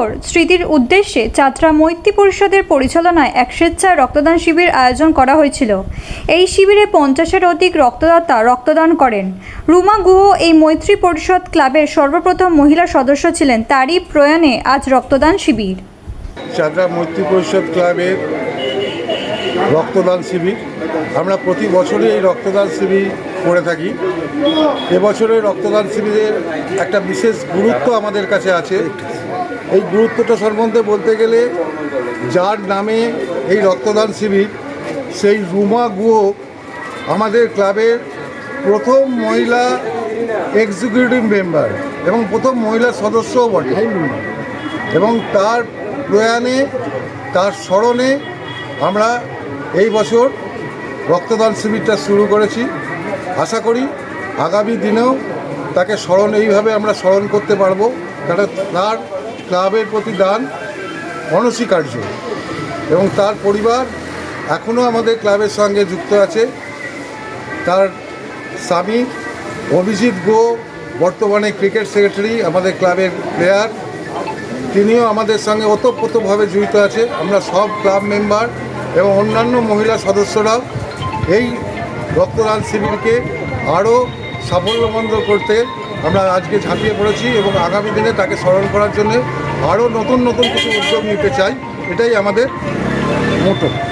আয় স্মৃতির উদ্দেশ্যে যাত্রা মৈত্রী পরিষদের পরিচালনায় এক স্বেচ্ছায় রক্তদান শিবির আয়োজন করা হয়েছিল। এই শিবিরে পঞ্চাশের অধিক রক্তদাতা রক্তদান করেন। রুমা গুহ এই মৈত্রী পরিষদ ক্লাবের সর্বপ্রথম মহিলা সদস্য ছিলেন। তারই প্রয়াণে আজ রক্তদান শিবির। চাকরা মৈত্রী পরিষদ ক্লাবের রক্তদান শিবির। আমরা প্রতি বছরই এই রক্তদান শিবির করে থাকি। এবছরের রক্তদান শিবিরের একটা বিশেষ গুরুত্ব আমাদের কাছে আছে। এই গুরুত্বটা সম্বন্ধে বলতে গেলে যার নামে এই রক্তদান শিবির, সেই রুমা গুহ আমাদের ক্লাবের প্রথম মহিলা এক্সিকিউটিভ মেম্বার এবং প্রথম মহিলা সদস্যও বটে। এবং তার প্রয়াণে, তার স্মরণে আমরা এই বছর রক্তদান শিবিরটা শুরু করেছি। আশা করি আগামী দিনেও তাকে স্মরণ, এইভাবে আমরা স্মরণ করতে পারব। কারণ তার ক্লাবের প্রতি দান অনস্বীকার্য। এবং তার পরিবার এখনও আমাদের ক্লাবের সঙ্গে যুক্ত আছে। তার স্বামী অভিজিৎ গো, বর্তমানে ক্রিকেট সেক্রেটারি, আমাদের ক্লাবের প্লেয়ার। তিনিও আমাদের সঙ্গে ওতপ্রোতভাবে জড়িত আছে। আমরা সব ক্লাব মেম্বার এবং অন্যান্য মহিলা সদস্যরাও এই রক্তদান শিবিরকে আরও সাফল্যমণ্ড করতে আমরা আজকে ঝাঁপিয়ে পড়েছি এবং আগামী দিনে তাকে স্মরণ করার জন্য আরও নতুন নতুন কিছু উদ্যোগ নিতে চাই। এটাই আমাদের মোটো।